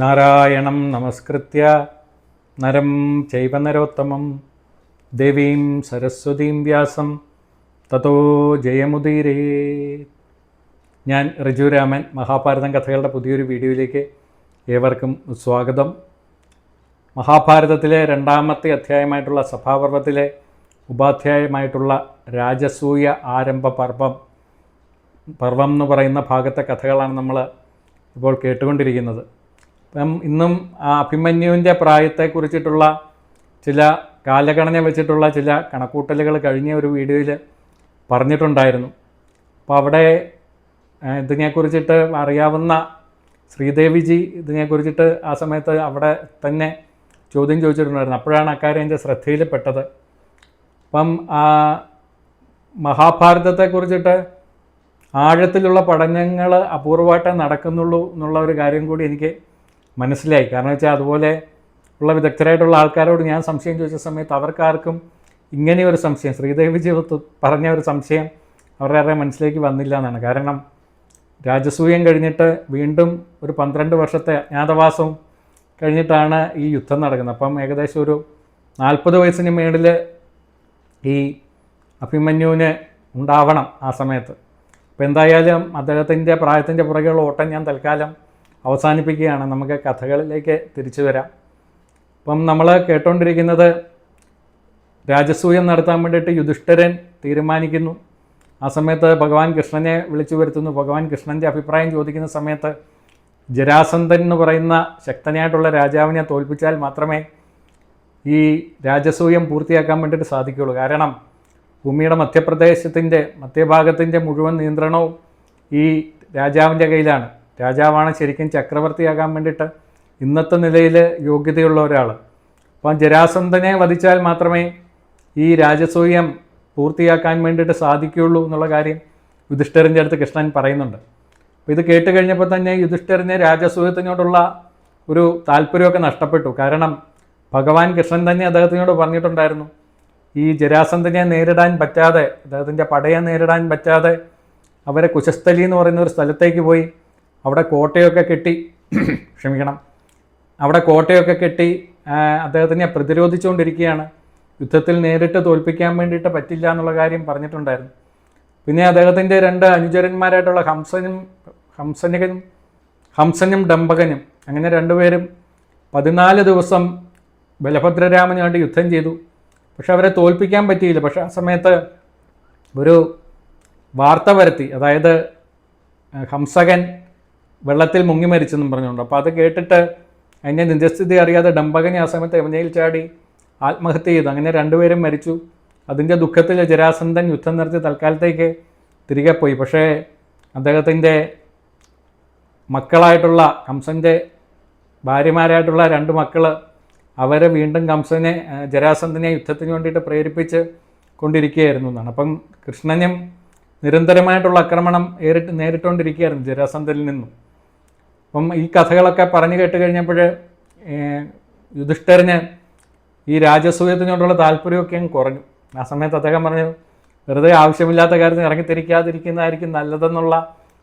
നാരായണം നമസ്കൃത്യ. നരം ചൈവ നരോത്തമം. ദേവീം സരസ്വതീം വ്യാസം. തതോ ജയമുദീരേ. ഞാൻ രാമൻ മഹാഭാരതം കഥകളുടെ പുതിയൊരു വീഡിയോയിലേക്ക് ഏവർക്കും സ്വാഗതം. മഹാഭാരതത്തിലെ രണ്ടാമത്തെ അധ്യായമായിട്ടുള്ള സഭാപർവത്തിലെ ഉപാധ്യായമായിട്ടുള്ള രാജസൂയ ആരംഭ പർവം പർവം എന്ന് പറയുന്ന ഭാഗത്തെ കഥകളാണ് നമ്മൾ ഇപ്പോൾ കേട്ടുകൊണ്ടിരിക്കുന്നത്. ഇന്നും അഭിമന്യുവിന്റെ പ്രായത്തെക്കുറിച്ചിട്ടുള്ള ചില കാലഗണന വെച്ചിട്ടുള്ള ചില കണക്കൂട്ടലുകൾ കഴിഞ്ഞ ഒരു വീഡിയോയിൽ പറഞ്ഞിട്ടുണ്ടായിരുന്നു. അപ്പോൾ അവിടെ ഇതിനെക്കുറിച്ചിട്ട് അറിയാവുന്ന ശ്രീദേവിജി ഇതിനെക്കുറിച്ചിട്ട് ആ സമയത്ത് അവിടെ തന്നെ ചോദ്യം ചോദിച്ചിട്ടുണ്ടായിരുന്നു. അപ്പോഴാണ് അക്കാര്യം എന്റെ ശ്രദ്ധയിൽപ്പെട്ടത്. അപ്പം ആ മഹാഭാരതത്തെക്കുറിച്ചിട്ട് ആഴത്തിലുള്ള പഠനങ്ങൾ അപൂർവമായിട്ടേ നടക്കുന്നുള്ളൂ എന്നുള്ള ഒരു കാര്യം കൂടി എനിക്ക് മനസ്സിലായി. കാരണം വെച്ചാൽ അതുപോലെ ഉള്ള വിദഗ്ധരായിട്ടുള്ള ആൾക്കാരോട് ഞാൻ സംശയം ചോദിച്ച സമയത്ത് അവർക്കാർക്കും ഇങ്ങനെ ഒരു സംശയം ശ്രീദേവി ജീവിതത്തിൽ പറഞ്ഞ ഒരു സംശയം അവരുടെ മനസ്സിലേക്ക് വന്നില്ല എന്നാണ്. കാരണം രാജസൂയം കഴിഞ്ഞിട്ട് വീണ്ടും ഒരു പന്ത്രണ്ട് വർഷത്തെ അജ്ഞാതവാസവും കഴിഞ്ഞിട്ടാണ് ഈ യുദ്ധം നടക്കുന്നത്. അപ്പം ഏകദേശം ഒരു നാൽപ്പത് വയസ്സിന് മേളിൽ ഈ അഭിമന്യുവിന് ഉണ്ടാവണം ആ സമയത്ത്. അപ്പോൾ എന്തായാലും അദ്ദേഹത്തിന്റെ പ്രായത്തിന്റെ പുറകെയുള്ള ഓട്ടം ഞാൻ തൽക്കാലം അവസാനിപ്പിക്കുകയാണ്. നമുക്ക് കഥകളിലേക്ക് തിരിച്ചു വരാം. അപ്പം നമ്മൾ കേട്ടുകൊണ്ടിരിക്കുന്നത് രാജസൂയം നടത്താൻ വേണ്ടിയിട്ട് യുധിഷ്ഠിരൻ തീരുമാനിക്കുന്നു. ആ സമയത്ത് ഭഗവാൻ കൃഷ്ണനെ വിളിച്ചു വരുത്തുന്നു. ഭഗവാൻ കൃഷ്ണന്റെ അഭിപ്രായം ചോദിക്കുന്ന സമയത്ത് ജരാസന്ധൻ എന്ന് പറയുന്ന ശക്തനായിട്ടുള്ള രാജാവിനെ തോൽപ്പിച്ചാൽ മാത്രമേ ഈ രാജസൂയം പൂർത്തിയാക്കാൻ വേണ്ടിയിട്ട് സാധിക്കുകയുള്ളൂ. കാരണം ഭൂമിയുടെ മധ്യപ്രദേശത്തിന്റെ മധ്യഭാഗത്തിന്റെ മുഴുവൻ നിയന്ത്രണവും ഈ രാജാവിന്റെ കയ്യിലാണ്. രാജാവാണ് ശരിക്കും ചക്രവർത്തിയാകാൻ വേണ്ടിയിട്ട് ഇന്നത്തെ നിലയിൽ യോഗ്യതയുള്ള ഒരാൾ. അപ്പം ജരാസന്ധനെ വധിച്ചാൽ മാത്രമേ ഈ രാജസൂയം പൂർത്തിയാക്കാൻ വേണ്ടിയിട്ട് സാധിക്കുകയുള്ളൂ എന്നുള്ള കാര്യം യുധിഷ്ഠിരന്റെ അടുത്ത് കൃഷ്ണൻ പറയുന്നുണ്ട്. അപ്പോൾ ഇത് കേട്ട് കഴിഞ്ഞപ്പോൾ തന്നെ യുധിഷ്ഠിരന് രാജസൂയത്തിനോടുള്ള ഒരു താല്പര്യമൊക്കെ നഷ്ടപ്പെട്ടു. കാരണം ഭഗവാൻ കൃഷ്ണൻ തന്നെ അദ്ദേഹത്തിനോട് പറഞ്ഞിട്ടുണ്ടായിരുന്നു ഈ ജരാസന്ധനെ നേരിടാൻ പറ്റാതെ അദ്ദേഹത്തിന്റെ പടയെ നേരിടാൻ പറ്റാതെ അവരെ കുശസ്ഥലി എന്ന് പറയുന്ന ഒരു സ്ഥലത്തേക്ക് പോയി അവിടെ കോട്ടയൊക്കെ കെട്ടി ക്ഷമിക്കണം അവിടെ കോട്ടയൊക്കെ കെട്ടി അദ്ദേഹത്തിനെ പ്രതിരോധിച്ചുകൊണ്ടിരിക്കുകയാണ്. യുദ്ധത്തിൽ നേരിട്ട് തോൽപ്പിക്കാൻ വേണ്ടിയിട്ട് പറ്റില്ല എന്നുള്ള കാര്യം പറഞ്ഞിട്ടുണ്ടായിരുന്നു. പിന്നെ അദ്ദേഹത്തിന്റെ രണ്ട് അനുചരന്മാരായിട്ടുള്ള ഹംസനും ഹംസനികനും ഹംസനും ഡംബകനും അങ്ങനെ രണ്ടുപേരും പതിനാല് ദിവസം ബലഭദ്രരാമനുമായിട്ട് യുദ്ധം ചെയ്തു. പക്ഷെ അവരെ തോൽപ്പിക്കാൻ പറ്റിയില്ല. പക്ഷെ ആ സമയത്ത് ഒരു വാർത്ത വരുത്തി അതായത് ഹംസകൻ വെള്ളത്തിൽ മുങ്ങി മരിച്ചെന്നും പറഞ്ഞുകൊണ്ട്. അപ്പോൾ അത് കേട്ടിട്ട് അതിന്റെ നിജസ്ഥിതി അറിയാതെ ഡംബകനെ ആ സമയത്ത് യമനയിൽ ചാടി ആത്മഹത്യ ചെയ്തു. അങ്ങനെ രണ്ടുപേരും മരിച്ചു. അതിന്റെ ദുഃഖത്തിൽ ജരാസന്ധൻ യുദ്ധം നിർത്തി തൽക്കാലത്തേക്ക് തിരികെ പോയി. പക്ഷേ അദ്ദേഹത്തിന്റെ മക്കളായിട്ടുള്ള കംസന്റെ ഭാര്യമാരായിട്ടുള്ള രണ്ട് മക്കൾ അവരെ വീണ്ടും കംസനെ ജരാസന്ധനെ യുദ്ധത്തിന് വേണ്ടിയിട്ട് പ്രേരിപ്പിച്ച് കൊണ്ടിരിക്കുകയായിരുന്നു എന്നാണ്. അപ്പം കൃഷ്ണനും നിരന്തരമായിട്ടുള്ള ആക്രമണം ഏറിട്ട് നേരിട്ടുകൊണ്ടിരിക്കുകയായിരുന്നു ജരാസന്ധനിൽ നിന്നും. അപ്പം ഈ കഥകളൊക്കെ പറഞ്ഞു കേട്ട് കഴിഞ്ഞപ്പോൾ യുധിഷ്ഠിരന് ഈ രാജസൂയത്തിനോടുള്ള താല്പര്യമൊക്കെ അങ്ങ് കുറഞ്ഞു. ആ സമയത്ത് അദ്ദേഹം പറഞ്ഞു വെറുതെ ആവശ്യമില്ലാത്ത കാര്യത്തിൽ ഇറങ്ങിത്തിരിക്കാതിരിക്കുന്നതായിരിക്കും നല്ലതെന്നുള്ള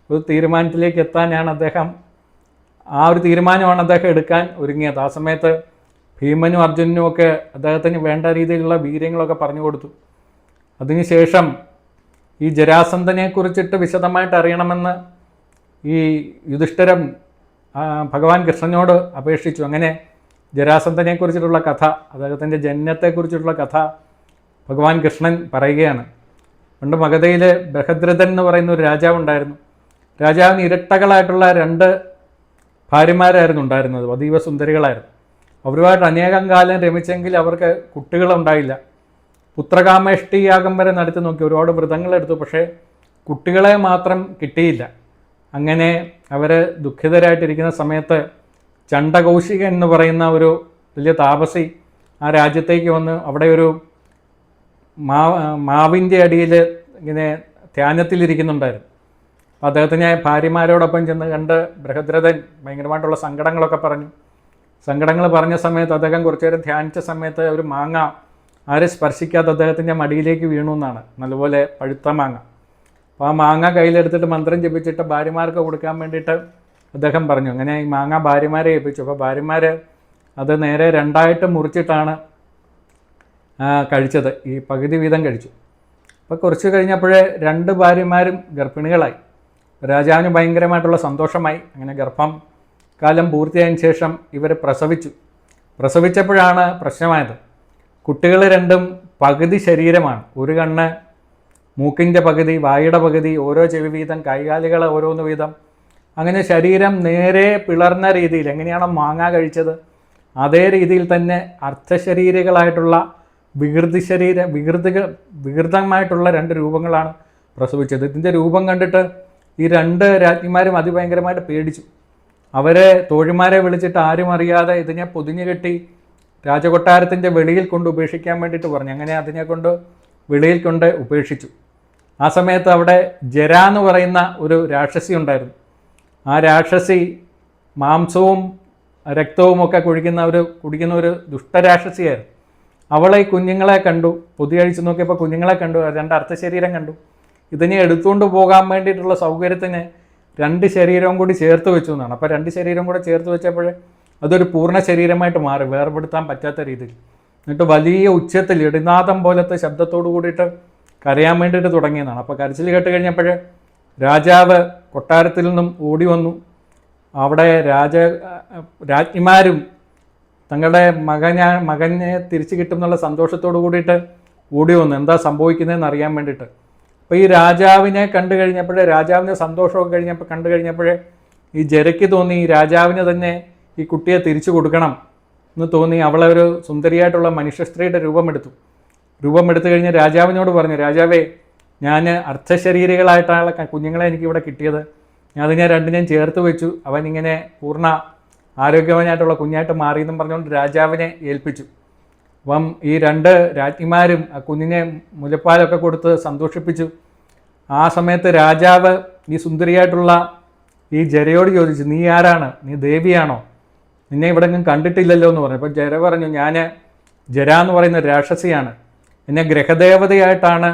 ഒരു തീരുമാനത്തിലേക്ക് എത്താനാണ് അദ്ദേഹം ആ ഒരു തീരുമാനമാണ് അദ്ദേഹം എടുക്കാൻ ഒരുങ്ങിയത്. ആ സമയത്ത് ഭീമനും അർജുനനും ഒക്കെ അദ്ദേഹത്തിന് വേണ്ട രീതിയിലുള്ള വീര്യങ്ങളൊക്കെ പറഞ്ഞു കൊടുത്തു. അതിനുശേഷം ഈ ജരാസന്ധനെക്കുറിച്ചിട്ട് വിശദമായിട്ട് അറിയണമെന്ന് ഈ യുധിഷ്ഠിരം ഭഗവാൻ കൃഷ്ണനോട് അപേക്ഷിച്ചു. അങ്ങനെ ജരാസന്ധനെ കുറിച്ചിട്ടുള്ള കഥ അദ്ദേഹത്തിന്റെ ജനനത്തെക്കുറിച്ചിട്ടുള്ള കഥ ഭഗവാൻ കൃഷ്ണൻ പറയുകയാണ്. പണ്ട് മഗധയിൽ ബൃഹദ്രഥൻ എന്ന് പറയുന്ന ഒരു രാജാവ് ഉണ്ടായിരുന്നു. രാജാവിന് ഇരട്ടകളായിട്ടുള്ള രണ്ട് ഭാര്യമാരായിരുന്നു ഉണ്ടായിരുന്നത്. അതീവ സുന്ദരികളായിരുന്നു. അവരുമായിട്ട് അനേകം കാലം രമിച്ചെങ്കിൽ അവർക്ക് കുട്ടികളുണ്ടായില്ല. പുത്രകാമേഷ്ടി യാഗം വരെ നടത്തി നോക്കി. ഒരുപാട് വ്രതങ്ങളെടുത്തു പക്ഷേ കുട്ടികളെ മാത്രം കിട്ടിയില്ല. അങ്ങനെ അവർ ദുഃഖിതരായിട്ടിരിക്കുന്ന സമയത്ത് ചണ്ടകൗശിക എന്ന് പറയുന്ന ഒരു വലിയ താപസി ആ രാജ്യത്തേക്ക് വന്ന് അവിടെ ഒരു മാ മാവിന്റെ അടിയിൽ ഇങ്ങനെ ധ്യാനത്തിലിരിക്കുന്നുണ്ടായിരുന്നു. അപ്പോൾ അദ്ദേഹത്തിനെ ഭാര്യമാരോടൊപ്പം ചെന്ന് കണ്ട് ബൃഹദ്രഥൻ ഭയങ്കരമായിട്ടുള്ള സങ്കടങ്ങളൊക്കെ പറഞ്ഞു. സങ്കടങ്ങൾ പറഞ്ഞ സമയത്ത് അദ്ദേഹം കുറച്ചു നേരം ധ്യാനിച്ച സമയത്ത് ഒരു മാങ്ങ ആരെ സ്പർശിക്കാതെ അദ്ദേഹത്തിന്റെ മടിയിലേക്ക് വീണു എന്നാണ്. നല്ലപോലെ പഴുത്ത മാങ്ങ. അപ്പോൾ ആ മാങ്ങ കയ്യിലെടുത്തിട്ട് മന്ത്രം ജപിച്ചിട്ട് ഭാര്യമാർക്ക് കൊടുക്കാൻ വേണ്ടിയിട്ട് അദ്ദേഹം പറഞ്ഞു. അങ്ങനെ ഈ മാങ്ങ ഭാര്യമാരെ ഏൽപ്പിച്ചു. അപ്പോൾ ഭാര്യമാർ അത് നേരെ രണ്ടായിട്ട് മുറിച്ചിട്ടാണ് കഴിച്ചത്. ഈ പകുതി വീതം കഴിച്ചു. അപ്പോൾ കുറച്ച് കഴിഞ്ഞപ്പോഴേ രണ്ട് ഭാര്യമാരും ഗർഭിണികളായി. രാജാവിന് ഭയങ്കരമായിട്ടുള്ള സന്തോഷമായി. അങ്ങനെ ഗർഭം കാലം പൂർത്തിയായതിനു ശേഷം ഇവർ പ്രസവിച്ചു. പ്രസവിച്ചപ്പോഴാണ് പ്രശ്നമായത്. കുട്ടികൾ രണ്ടും പകുതി ശരീരമാണ്. ഒരു കണ്ണ് മൂക്കിന്റെ പകുതി വായുടെ പകുതി ഓരോ ചെവി വീതം കൈകാലുകൾ ഓരോന്ന് വീതം. അങ്ങനെ ശരീരം നേരെ പിളർന്ന രീതിയിൽ എങ്ങനെയാണോ മാങ്ങ കഴിച്ചത് അതേ രീതിയിൽ തന്നെ അർദ്ധശരീരികളായിട്ടുള്ള വികൃതി ശരീര വികൃതികൾ വികൃതമായിട്ടുള്ള രണ്ട് രൂപങ്ങളാണ് പ്രസവിച്ചത്. ഇതിന്റെ രൂപം കണ്ടിട്ട് ഈ രണ്ട് രാജ്ഞിമാരും അതിഭയങ്കരമായിട്ട് പേടിച്ചു. അവരെ തോഴിമാരെ വിളിച്ചിട്ട് ആരും അറിയാതെ ഇതിനെ പൊതിഞ്ഞു കെട്ടി രാജകൊട്ടാരത്തിന്റെ വെളിയിൽ കൊണ്ട് ഉപേക്ഷിക്കാൻ വേണ്ടിയിട്ട് പറഞ്ഞു. അങ്ങനെ അതിനെ കൊണ്ട് വെളിയിൽ കൊണ്ട് ഉപേക്ഷിച്ചു. ആ സമയത്ത് അവിടെ ജര എന്ന് പറയുന്ന ഒരു രാക്ഷസി ഉണ്ടായിരുന്നു. ആ രാക്ഷസി മാംസവും രക്തവും ഒക്കെ കുഴിക്കുന്ന ഒരു കുടിക്കുന്ന ഒരു ദുഷ്ടരാക്ഷസിയായിരുന്നു അവളെ കുഞ്ഞുങ്ങളെ കണ്ടു പൊതിയഴിച്ച് നോക്കിയപ്പോൾ കുഞ്ഞുങ്ങളെ കണ്ടു രണ്ട് അർത്ഥശരീരം കണ്ടു. ഇതിനെ എടുത്തുകൊണ്ട് പോകാൻ വേണ്ടിയിട്ടുള്ള സൗകര്യത്തിന് രണ്ട് ശരീരവും കൂടി ചേർത്ത് വെച്ചു എന്നാണ്. അപ്പോൾ രണ്ട് ശരീരം കൂടെ ചേർത്ത് വെച്ചപ്പോൾ അതൊരു പൂർണ ശരീരമായിട്ട് മാറി വേർപെടുത്താൻ പറ്റാത്ത രീതിയിൽ. എന്നിട്ട് വലിയ ഉച്ചത്തിൽ ഇടിനാദം പോലത്തെ ശബ്ദത്തോടു കൂടിയിട്ട് കരയാൻ വേണ്ടിയിട്ട് തുടങ്ങിയതാണ് അപ്പോൾ കരച്ചിൽ കേട്ട് കഴിഞ്ഞപ്പോൾ രാജാവ് കൊട്ടാരത്തിൽ നിന്നും ഓടി വന്നു. അവിടെ രാജ രാജ്ഞിമാരും തങ്ങളുടെ മകന മകനെ തിരിച്ചു കിട്ടുന്നുള്ള സന്തോഷത്തോടു കൂടിയിട്ട് ഓടി വന്നു. എന്താ സംഭവിക്കുന്നതെന്ന് അറിയാൻ വേണ്ടിയിട്ട്. അപ്പോൾ ഈ രാജാവിനെ കണ്ടു കഴിഞ്ഞപ്പോഴേ രാജാവിന്റെ സന്തോഷമൊക്കെ കഴിഞ്ഞപ്പോൾ കണ്ടു കഴിഞ്ഞപ്പോഴേ ഈ ജരയ്ക്ക് തോന്നി രാജാവിന് തന്നെ ഈ കുട്ടിയെ തിരിച്ചു കൊടുക്കണം എന്ന് തോന്നി. അവളെ ഒരു സുന്ദരിയായിട്ടുള്ള മനുഷ്യ സ്ത്രീയുടെ രൂപമെടുത്തു. രൂപമെടുത്തു കഴിഞ്ഞ് രാജാവിനോട് പറഞ്ഞു രാജാവേ ഞാൻ അർദ്ധശരീരികളായിട്ടുള്ള കുഞ്ഞുങ്ങളെ എനിക്ക് ഇവിടെ കിട്ടിയത്. ഞാൻ അതിനെ രണ്ടിനെയും ചേർത്ത് വെച്ചു. അവൻ ഇങ്ങനെ പൂർണ ആരോഗ്യവാനായിട്ടുള്ള കുഞ്ഞായിട്ട് മാറി എന്നും പറഞ്ഞുകൊണ്ട് രാജാവിനെ ഏൽപ്പിച്ചു. അപ്പം ഈ രണ്ട് രാജ്ഞിമാരും ആ കുഞ്ഞിനെ മുലപ്പാലൊക്കെ കൊടുത്ത് സന്തോഷിപ്പിച്ചു. ആ സമയത്ത് രാജാവ് ഈ സുന്ദരിയായിട്ടുള്ള ഈ ജരയോട് ചോദിച്ചു നീ ആരാണ്? നീ ദേവിയാണോ? നിന്നെ ഇവിടെ കണ്ടിട്ടില്ലല്ലോ എന്ന് പറഞ്ഞു. അപ്പോൾ ജര പറഞ്ഞു ഞാൻ ജര എന്ന് പറയുന്ന രാക്ഷസിയാണ്. എന്നെ ഗ്രഹദേവതയായിട്ടാണ്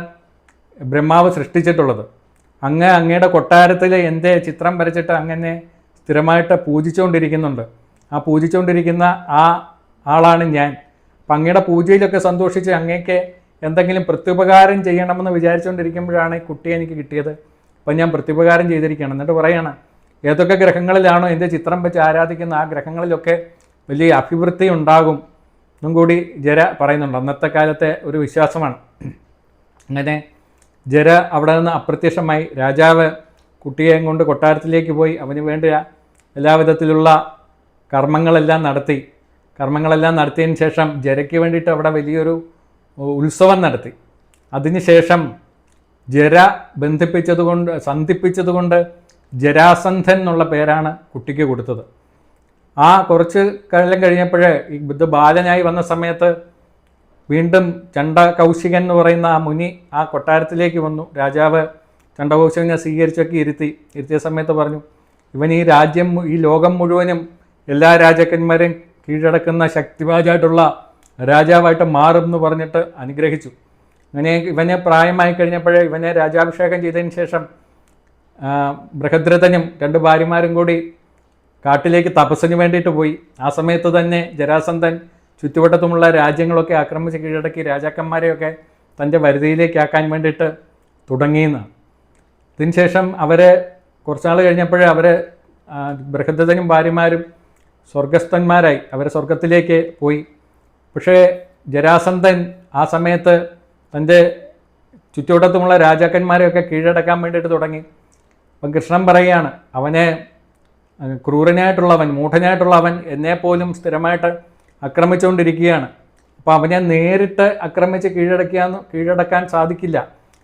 ബ്രഹ്മാവ് സൃഷ്ടിച്ചിട്ടുള്ളത്. അങ്ങ് അങ്ങയുടെ കൊട്ടാരത്തിൽ എന്റെ ചിത്രം വരച്ചിട്ട് അങ്ങനെ സ്ഥിരമായിട്ട് പൂജിച്ചുകൊണ്ടിരിക്കുന്നുണ്ട്. ആ പൂജിച്ചുകൊണ്ടിരിക്കുന്ന ആ ആളാണ് ഞാൻ. അപ്പം അങ്ങയുടെ പൂജയിലൊക്കെ സന്തോഷിച്ച് അങ്ങേക്ക് എന്തെങ്കിലും പ്രത്യുപകാരം ചെയ്യണമെന്ന് വിചാരിച്ചുകൊണ്ടിരിക്കുമ്പോഴാണ് ഈ കുട്ടിയെ എനിക്ക് കിട്ടിയത്. അപ്പം ഞാൻ പ്രത്യുപകാരം ചെയ്തിരിക്കുകയാണ്. എന്നിട്ട് പറയണം ഏതൊക്കെ ഗ്രഹങ്ങളിലാണോ എന്റെ ചിത്രം വെച്ച് ആരാധിക്കുന്ന ആ ഗ്രഹങ്ങളിലൊക്കെ വലിയ അഭിവൃദ്ധി ഉണ്ടാകും. എന്നും കൂടി ജര പറയുന്നുണ്ട്. അന്നത്തെ കാലത്തെ ഒരു വിശ്വാസമാണ്. അങ്ങനെ ജര അവിടെ നിന്ന് അപ്രത്യക്ഷമായി രാജാവ് കുട്ടിയെയും കൊണ്ട് കൊട്ടാരത്തിലേക്ക് പോയി. അവന് വേണ്ട എല്ലാവിധത്തിലുള്ള കർമ്മങ്ങളെല്ലാം നടത്തി. കർമ്മങ്ങളെല്ലാം നടത്തിയതിന് ശേഷം ജരയ്ക്ക് വേണ്ടിയിട്ട് അവിടെ വലിയൊരു ഉത്സവം നടത്തി. അതിനുശേഷം ജര ബന്ധിപ്പിച്ചതുകൊണ്ട് സന്ധിപ്പിച്ചതുകൊണ്ട് ജരാസന്ധൻ എന്നുള്ള പേരാണ് കുട്ടിക്ക് കൊടുത്തത്. ആ കുറച്ച് കാലം കഴിഞ്ഞപ്പോഴേ ഈ ബുദ്ധ ബാലനായി വന്ന സമയത്ത് വീണ്ടും ചണ്ട കൗശികൻ എന്ന് പറയുന്ന ആ മുനി ആ കൊട്ടാരത്തിലേക്ക് വന്നു. രാജാവ് ചണ്ടകൗശികനെ സ്വീകരിച്ചൊക്കെ ഇരുത്തി ഇരുത്തിയ സമയത്ത് പറഞ്ഞു ഇവൻ ഈ രാജ്യം ഈ ലോകം മുഴുവനും എല്ലാ രാജാക്കന്മാരെയും കീഴടക്കുന്ന ശക്തിവാജായിട്ടുള്ള രാജാവായിട്ട് മാറും എന്ന് പറഞ്ഞിട്ട് അനുഗ്രഹിച്ചു. അങ്ങനെ ഇവനെ പ്രായമായി കഴിഞ്ഞപ്പോഴേ ഇവനെ രാജാഭിഷേകം ചെയ്തതിന് ശേഷം ബൃഹദ്രഥനും രണ്ട് ഭാര്യമാരും കൂടി കാട്ടിലേക്ക് തപസ്സിന് വേണ്ടിയിട്ട് പോയി. ആ സമയത്ത് തന്നെ ജരാസന്ധൻ ചുറ്റുവട്ടത്തുമുള്ള രാജ്യങ്ങളൊക്കെ ആക്രമിച്ച് കീഴടക്കി രാജാക്കന്മാരെയൊക്കെ തന്റെ വരുതിയിലേക്കാക്കാൻ വേണ്ടിയിട്ട് തുടങ്ങിയെന്നാണ് ഇതിനുശേഷം അവരെ കുറച്ചാൾ കഴിഞ്ഞപ്പോഴേ അവരെ ബൃഹദ്രഥനും ഭാര്യമാരും സ്വർഗസ്ഥന്മാരായി. അവരെ സ്വർഗത്തിലേക്ക് പോയി. പക്ഷേ ജരാസന്ധൻ ആ സമയത്ത് തന്റെ ചുറ്റുവട്ടത്തുമുള്ള രാജാക്കന്മാരെയൊക്കെ കീഴടക്കാൻ വേണ്ടിയിട്ട് തുടങ്ങി. അപ്പം കൃഷ്ണൻ പറയുകയാണ് അവനെ ക്രൂരനായിട്ടുള്ളവൻ മൂഢനായിട്ടുള്ളവൻ എന്നെപ്പോലും സ്ഥിരമായിട്ട് ആക്രമിച്ചുകൊണ്ടിരിക്കുകയാണ്. അപ്പോൾ അവനെ നേരിട്ട് ആക്രമിച്ച് കീഴടക്കിയാന്ന് കീഴടക്കാൻ സാധിക്കില്ല.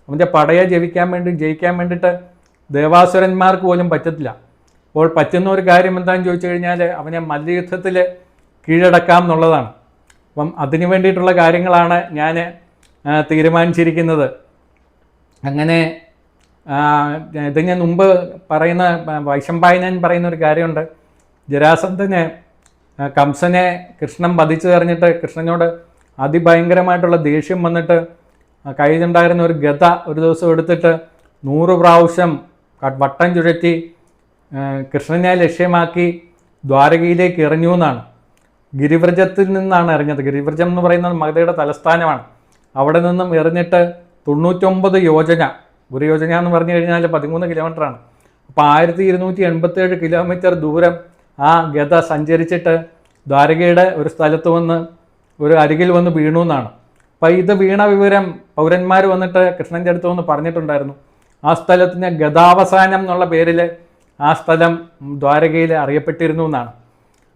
അവന്റെ പടയെ ജയിക്കാൻ വേണ്ടി ജയിക്കാൻ വേണ്ടിയിട്ട് ദേവാസുരന്മാർക്ക് പോലും പറ്റത്തില്ല. അപ്പോൾ പറ്റുന്ന ഒരു കാര്യം എന്താണെന്ന് ചോദിച്ചു കഴിഞ്ഞാൽ അവനെ മല്ലയുദ്ധത്തിൽ കീഴടക്കാം എന്നുള്ളതാണ്. അപ്പം അതിനു വേണ്ടിയിട്ടുള്ള കാര്യങ്ങളാണ് ഞാൻ തീരുമാനിച്ചിരിക്കുന്നത്. അങ്ങനെ ഇത് ഞാൻ മുമ്പ് പറയുന്ന വൈശമ്പായനൻ പറയുന്ന ഒരു കാര്യമുണ്ട്. ജരാസന്ധന് കംസനെ കൃഷ്ണൻ വധിച്ചു തെറിഞ്ഞിട്ട് കൃഷ്ണനോട് അതിഭയങ്കരമായിട്ടുള്ള ദേഷ്യം വന്നിട്ട് കയ്യിലുണ്ടായിരുന്ന ഒരു ഗത ഒരു ദിവസം എടുത്തിട്ട് നൂറ് പ്രാവശ്യം വട്ടം ചുഴറ്റി കൃഷ്ണനെ ലക്ഷ്യമാക്കി ദ്വാരകയിലേക്ക് എറിഞ്ഞു എന്നാണ്. ഗിരിവ്രജത്തിൽ നിന്നാണ് എറിഞ്ഞത്. ഗിരിവ്രജം എന്ന് പറയുന്നത് മഗധയുടെ തലസ്ഥാനമാണ്. അവിടെ നിന്നും എറിഞ്ഞിട്ട് തൊണ്ണൂറ്റൊമ്പത് യോജന ഒരു യോജന എന്ന് പറഞ്ഞു കഴിഞ്ഞാൽ പതിമൂന്ന് കിലോമീറ്ററാണ് അപ്പോൾ ആയിരത്തി ഇരുന്നൂറ്റി എൺപത്തേഴ് കിലോമീറ്റർ ദൂരം ആ ഗത സഞ്ചരിച്ചിട്ട് ദ്വാരകയുടെ ഒരു സ്ഥലത്ത് വന്ന് ഒരു അരികിൽ വന്ന് വീണു എന്നാണ്. അപ്പോൾ ഇത് വീണ വിവരം പൗരന്മാർ വന്നിട്ട് കൃഷ്ണന്റെ അടുത്ത് വന്ന് പറഞ്ഞിട്ടുണ്ടായിരുന്നു. ആ സ്ഥലത്തിന് ഗതാവസാനം എന്നുള്ള പേരിൽ ആ സ്ഥലം ദ്വാരകയിൽ അറിയപ്പെട്ടിരുന്നു എന്നാണ്.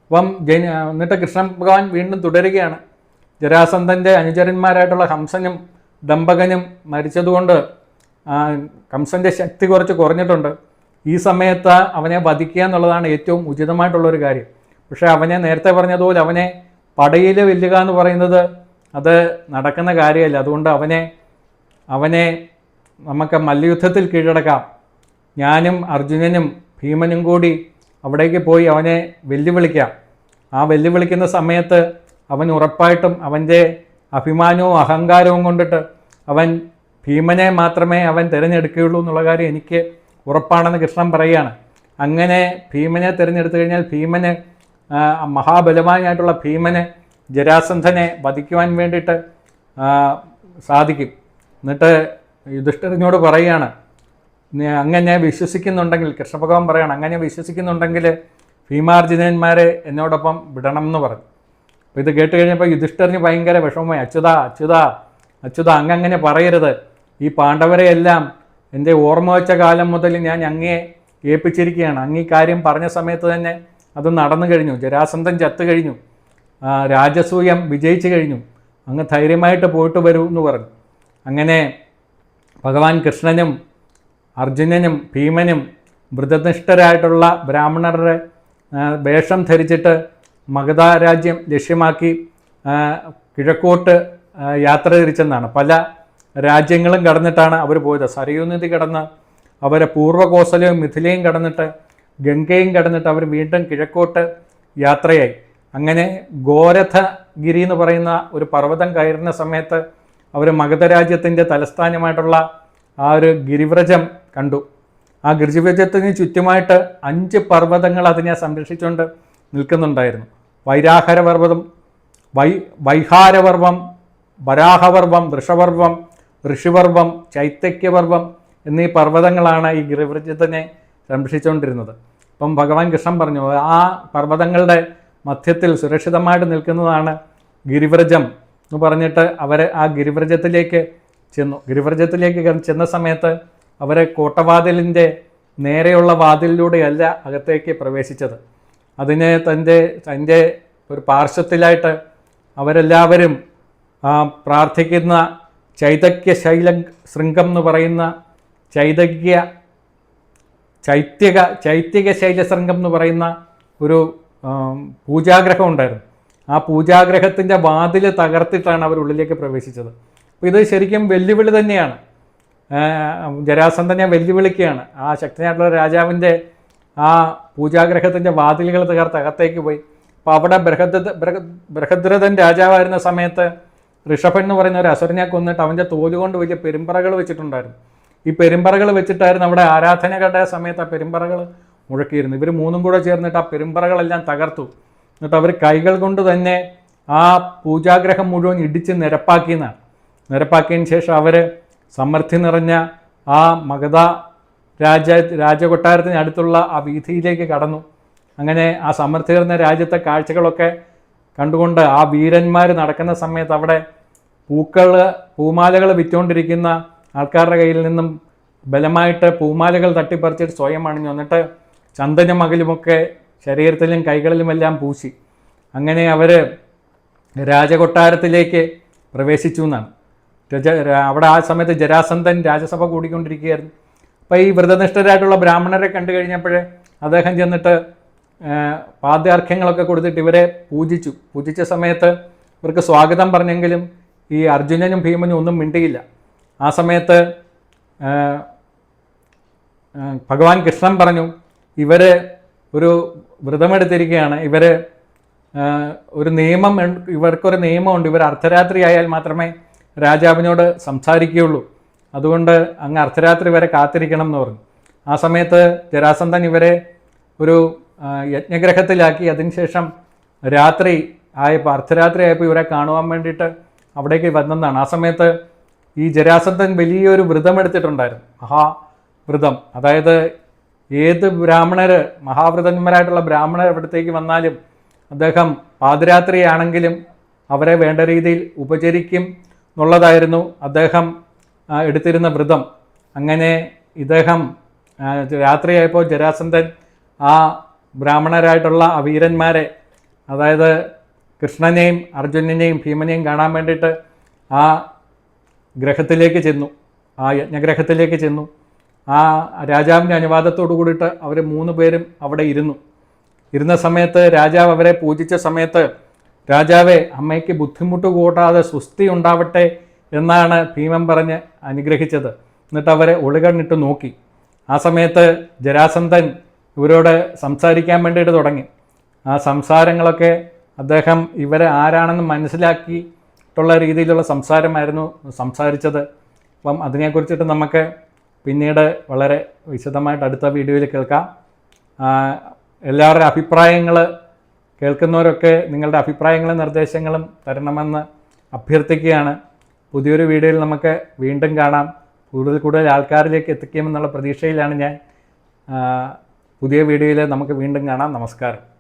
അപ്പം ജന എന്നിട്ട് കൃഷ്ണൻ ഭഗവാൻ വീണ്ടും തുടരുകയാണ്. ജരാസന്ധന്റെ അനുചരന്മാരായിട്ടുള്ള ഹംസനും ദമ്പകനും മരിച്ചതുകൊണ്ട് കംസന്റെ ശക്തി കുറച്ച് കുറഞ്ഞിട്ടുണ്ട്. ഈ സമയത്ത് അവനെ വധിക്കുക എന്നുള്ളതാണ് ഏറ്റവും ഉചിതമായിട്ടുള്ളൊരു കാര്യം. പക്ഷേ അവനെ നേരത്തെ പറഞ്ഞതുപോലെ അവനെ പടയിൽ വെല്ലുക എന്ന് പറയുന്നത് അത് നടക്കുന്ന കാര്യമല്ല. അതുകൊണ്ട് അവനെ അവനെ നമുക്ക് മല്ലയുദ്ധത്തിൽ കീഴടക്കാം. ഞാനും അർജുനനും ഭീമനും കൂടി അവിടേക്ക് പോയി അവനെ വെല്ലുവിളിക്കാം. ആ വെല്ലുവിളിക്കുന്ന സമയത്ത് അവൻ ഉറപ്പായിട്ടും അവന്റെ അഭിമാനവും അഹങ്കാരവും കൊണ്ടിട്ട് അവൻ ഭീമനെ മാത്രമേ അവൻ തിരഞ്ഞെടുക്കുകയുള്ളൂ എന്നുള്ള കാര്യം എനിക്ക് ഉറപ്പാണെന്ന് കൃഷ്ണൻ പറയുകയാണ്. അങ്ങനെ ഭീമനെ തിരഞ്ഞെടുത്തു കഴിഞ്ഞാൽ ഭീമന് മഹാബലവാനായിട്ടുള്ള ഭീമന് ജരാസന്ധനെ വധിക്കുവാൻ വേണ്ടിയിട്ട് സാധിക്കും. എന്നിട്ട് യുധിഷ്ഠിരനോട് പറയുകയാണ് അങ്ങനെ വിശ്വസിക്കുന്നുണ്ടെങ്കിൽ കൃഷ്ണഭഗവാൻ പറയണം അങ്ങനെ വിശ്വസിക്കുന്നുണ്ടെങ്കിൽ ഭീമാർജുനന്മാരെ എന്നോടൊപ്പം വിടണം എന്ന് പറഞ്ഞു. അപ്പോൾ ഇത് കേട്ട് കഴിഞ്ഞപ്പോൾ യുധിഷ്ഠറിന് ഭയങ്കര വിഷമമായി അച്യുത അച്യുത അച്യുത അങ്ങങ്ങനെ പറയരുത്. ഈ പാണ്ഡവരെയെല്ലാം എന്റെ ഓർമ്മ വെച്ച കാലം മുതൽ ഞാൻ അങ്ങേ ഏൽപ്പിച്ചിരിക്കുകയാണ്. അങ്ങ് ഈ കാര്യം പറഞ്ഞ സമയത്ത് തന്നെ അത് നടന്നു കഴിഞ്ഞു. ജരാസന്ധൻ ചത്തു കഴിഞ്ഞു. രാജസൂയം വിജയിച്ചു കഴിഞ്ഞു. അങ്ങ് ധൈര്യമായിട്ട് പോയിട്ട് വരൂ എന്ന് പറഞ്ഞു. അങ്ങനെ ഭഗവാൻ കൃഷ്ണനും അർജുനനും ഭീമനും വൃതനിഷ്ഠരായിട്ടുള്ള ബ്രാഹ്മണരുടെ വേഷം ധരിച്ചിട്ട് മഗധ രാജ്യം ലക്ഷ്യമാക്കി കിഴക്കോട്ട് യാത്ര തിരിച്ചെന്നാണ്. പല രാജ്യങ്ങളും കടന്നിട്ടാണ് അവർ പോയത്. സരയൂ നദി കടന്ന് അവരെ പൂർവകോസലയും മിഥിലയും കടന്നിട്ട് ഗംഗയും കടന്നിട്ട് അവർ വീണ്ടും കിഴക്കോട്ട് യാത്രയായി. അങ്ങനെ ഗോരഥഗിരി എന്ന് പറയുന്ന ഒരു പർവതം കയറുന്ന സമയത്ത് അവർ മഗധരാജ്യത്തിന്റെ തലസ്ഥാനമായിട്ടുള്ള ആ ഒരു ഗിരിവ്രജം കണ്ടു. ആ ഗിരിവ്രജത്തിന് ചുറ്റുമായിട്ട് അഞ്ച് പർവതങ്ങൾ അതിനെ സംരക്ഷിച്ചുകൊണ്ട് നിൽക്കുന്നുണ്ടായിരുന്നു. വൈരാഹരപർവതം വൈ വൈഹാരപർവം വരാഹപർവം വൃഷപർവം ഋഷിപർവം ചൈത്യക്യപർവം എന്നീ പർവതങ്ങളാണ് ഈ ഗിരിവൃജത്തിനെ സംരക്ഷിച്ചുകൊണ്ടിരുന്നത്. അപ്പം ഭഗവാൻ കൃഷ്ണൻ പറഞ്ഞു ആ പർവതങ്ങളുടെ മധ്യത്തിൽ സുരക്ഷിതമായിട്ട് നിൽക്കുന്നതാണ് ഗിരിവ്രജം എന്ന് പറഞ്ഞിട്ട് അവർ ആ ഗിരിവ്രജത്തിലേക്ക് ചെന്നു. ഗിരിവ്രജത്തിലേക്ക് ചെന്ന സമയത്ത് അവർ കോട്ടവാതിലിന്റെ നേരെയുള്ള വാതിലിലൂടെയല്ല അകത്തേക്ക് പ്രവേശിച്ചത്. അതിന് തന്റെ തന്റെ ഒരു പാർശ്വത്തിലായിട്ട് അവരെല്ലാവരും പ്രാർത്ഥിക്കുന്ന ചൈതക്യ ശൈല ശൃംഗം എന്ന് പറയുന്ന ചൈതക്യ ചൈത്യക ചൈത്യക ശൈലശൃംഗം എന്ന് പറയുന്ന ഒരു പൂജാഗ്രഹം ഉണ്ടായിരുന്നു. ആ പൂജാഗ്രഹത്തിന്റെ വാതിൽ തകർത്തിട്ടാണ് അവർ ഉള്ളിലേക്ക് പ്രവേശിച്ചത്. അപ്പോൾ ഇത് ശരിക്കും വെല്ലുവിളി തന്നെയാണ്. ജരാസന്ധനെ വെല്ലുവിളിക്കുകയാണ്. ആ ശക്തനായിട്ടുള്ള രാജാവിന്റെ ആ പൂജാഗ്രഹത്തിന്റെ വാതിലുകൾ തകർത്ത് അകത്തേക്ക് പോയി. അപ്പോൾ അവിടെ ബൃഹദ ബൃഹ- ബൃഹദ്രഥൻ രാജാവായിരുന്ന സമയത്ത് ഋഷഭൻ എന്ന് പറയുന്ന ഒരു അസുരനെ കൊന്നിട്ട് അവന്റെ തോലുകൊണ്ട് വലിയ പെരുമ്പറകൾ വെച്ചിട്ടുണ്ടായിരുന്നു. ഈ പെരുമ്പറകൾ വെച്ചിട്ടായിരുന്നു അവിടെ ആരാധനകളുടെ സമയത്ത് ആ പെരുമ്പറകൾ മുഴക്കിയിരുന്നു ഇവർ മൂന്നും കൂടെ ചേർന്നിട്ട് ആ പെരുമ്പറകളെല്ലാം തകർത്തു. എന്നിട്ട് അവർ കൈകൾ കൊണ്ട് തന്നെ ആ പൂജാഗ്രഹം മുഴുവൻ ഇടിച്ച് നിരപ്പാക്കിയെന്നാണ്. നിരപ്പാക്കിയതിന് ശേഷം അവർ സമൃദ്ധി നിറഞ്ഞ ആ മഗധ രാജ രാജകൊട്ടാരത്തിന് അടുത്തുള്ള ആ വീഥിയിലേക്ക് കടന്നു. അങ്ങനെ ആ സമൃദ്ധി നിറഞ്ഞ രാജ്യത്തെ കാഴ്ചകളൊക്കെ കണ്ടുകൊണ്ട് ആ വീരന്മാർ നടക്കുന്ന സമയത്ത് അവിടെ പൂക്കൾ പൂമാലകൾ വിറ്റുകൊണ്ടിരിക്കുന്ന ആൾക്കാരുടെ കയ്യിൽ നിന്നും ബലമായിട്ട് പൂമാലകൾ തട്ടിപ്പറിച്ചിട്ട് സ്വയം അണിഞ്ഞു. എന്നിട്ട് ചന്ദനം അകലുമൊക്കെ ശരീരത്തിലും കൈകളിലുമെല്ലാം പൂശി. അങ്ങനെ അവർ രാജകൊട്ടാരത്തിലേക്ക് പ്രവേശിച്ചു എന്നാണ്. അവിടെ ആ സമയത്ത് ജരാസന്ധൻ രാജസഭ കൂടിക്കൊണ്ടിരിക്കുകയായിരുന്നു. അപ്പോൾ ഈ വ്രതനിഷ്ഠരായിട്ടുള്ള ബ്രാഹ്മണരെ കണ്ടു കഴിഞ്ഞപ്പോൾ അദ്ദേഹം ചെന്നിട്ട് പാദ്യാർഘ്യങ്ങളൊക്കെ കൊടുത്തിട്ട് ഇവരെ പൂജിച്ചു. പൂജിച്ച സമയത്ത് ഇവർക്ക് സ്വാഗതം പറഞ്ഞെങ്കിലും ഈ അർജുനനും ഭീമനും ഒന്നും മിണ്ടിയില്ല. ആ സമയത്ത് ഭഗവാൻ കൃഷ്ണൻ പറഞ്ഞു ഇവർ ഒരു വ്രതമെടുത്തിരിക്കുകയാണ്. ഇവർ ഒരു നിയമം ഇവർക്കൊരു നിയമമുണ്ട്. ഇവർ അർദ്ധരാത്രി ആയാൽ മാത്രമേ രാജാവിനോട് സംസാരിക്കുകയുള്ളൂ. അതുകൊണ്ട് അങ്ങ് അർദ്ധരാത്രി വരെ കാത്തിരിക്കണം എന്ന് പറഞ്ഞു. ആ സമയത്ത് ജരാസന്ധൻ ഇവരെ ഒരു യജ്ഞഗ്രഹത്തിലാക്കി. അതിനുശേഷം രാത്രി ആയപ്പോൾ അർദ്ധരാത്രി ആയപ്പോൾ ഇവരെ കാണുവാൻ വേണ്ടിയിട്ട് അവിടേക്ക് വന്നതാണ് ആ സമയത്ത് ഈ ജരാസന്ധൻ വലിയൊരു വ്രതം എടുത്തിട്ടുണ്ടായിരുന്നു. മഹാവ്രതം അതായത് ഏത് ബ്രാഹ്മണർ മഹാവ്രതന്മാരായിട്ടുള്ള ബ്രാഹ്മണർ അവിടത്തേക്ക് വന്നാലും അദ്ദേഹം പാതിരാത്രിയാണെങ്കിലും അവരെ വേണ്ട രീതിയിൽ ഉപചരിക്കും എന്നുള്ളതായിരുന്നു അദ്ദേഹം എടുത്തിരുന്ന വ്രതം. അങ്ങനെ ഇദ്ദേഹം രാത്രിയായപ്പോൾ ജരാസന്ധൻ ആ ബ്രാഹ്മണരായിട്ടുള്ള ആ വീരന്മാരെ അതായത് കൃഷ്ണനെയും അർജുനനെയും ഭീമനെയും കാണാൻ വേണ്ടിയിട്ട് ആ ഗ്രഹത്തിലേക്ക് ചെന്നു. ആ യജ്ഞഗ്രഹത്തിലേക്ക് ചെന്നു. ആ രാജാവിന്റെ അനുവാദത്തോടു കൂടിയിട്ട് അവർ മൂന്ന് പേരും അവിടെ ഇരുന്നു. ഇരുന്ന സമയത്ത് രാജാവ് അവരെ പൂജിച്ച സമയത്ത് രാജാവെ അമ്മയ്ക്ക് ബുദ്ധിമുട്ട് കൂട്ടാതെ സുസ്ഥി ഉണ്ടാവട്ടെ എന്നാണ് ഭീമൻ പറഞ്ഞ് അനുഗ്രഹിച്ചത്. എന്നിട്ട് അവരെ ഒളികണ്ണിട്ട് നോക്കി. ആ സമയത്ത് ജരാസന്ധൻ ഇവരോട് സംസാരിക്കാൻ വേണ്ടിയിട്ട് തുടങ്ങി. ആ സംസാരങ്ങളൊക്കെ അദ്ദേഹം ഇവരെ ആരാണെന്ന് മനസ്സിലാക്കിയിട്ടുള്ള രീതിയിലുള്ള സംസാരമായിരുന്നു സംസാരിച്ചത്. അപ്പം അതിനെക്കുറിച്ചിട്ട് നമുക്ക് പിന്നീട് വളരെ വിശദമായിട്ട് അടുത്ത വീഡിയോയിൽ കേൾക്കാം. എല്ലാവരുടെ അഭിപ്രായങ്ങൾ കേൾക്കുന്നവരൊക്കെ നിങ്ങളുടെ അഭിപ്രായങ്ങളും നിർദ്ദേശങ്ങളും തരണമെന്ന് അഭ്യർത്ഥിക്കുകയാണ്. പുതിയൊരു വീഡിയോയിൽ നമുക്ക് വീണ്ടും കാണാം. കൂടുതൽ കൂടുതൽ ആൾക്കാരിലേക്ക് എത്തിക്കുമെന്നുള്ള പ്രതീക്ഷയിലാണ് ഞാൻ. പുതിയ വീഡിയോയിൽ നമുക്ക് വീണ്ടും കാണാം. നമസ്കാരം.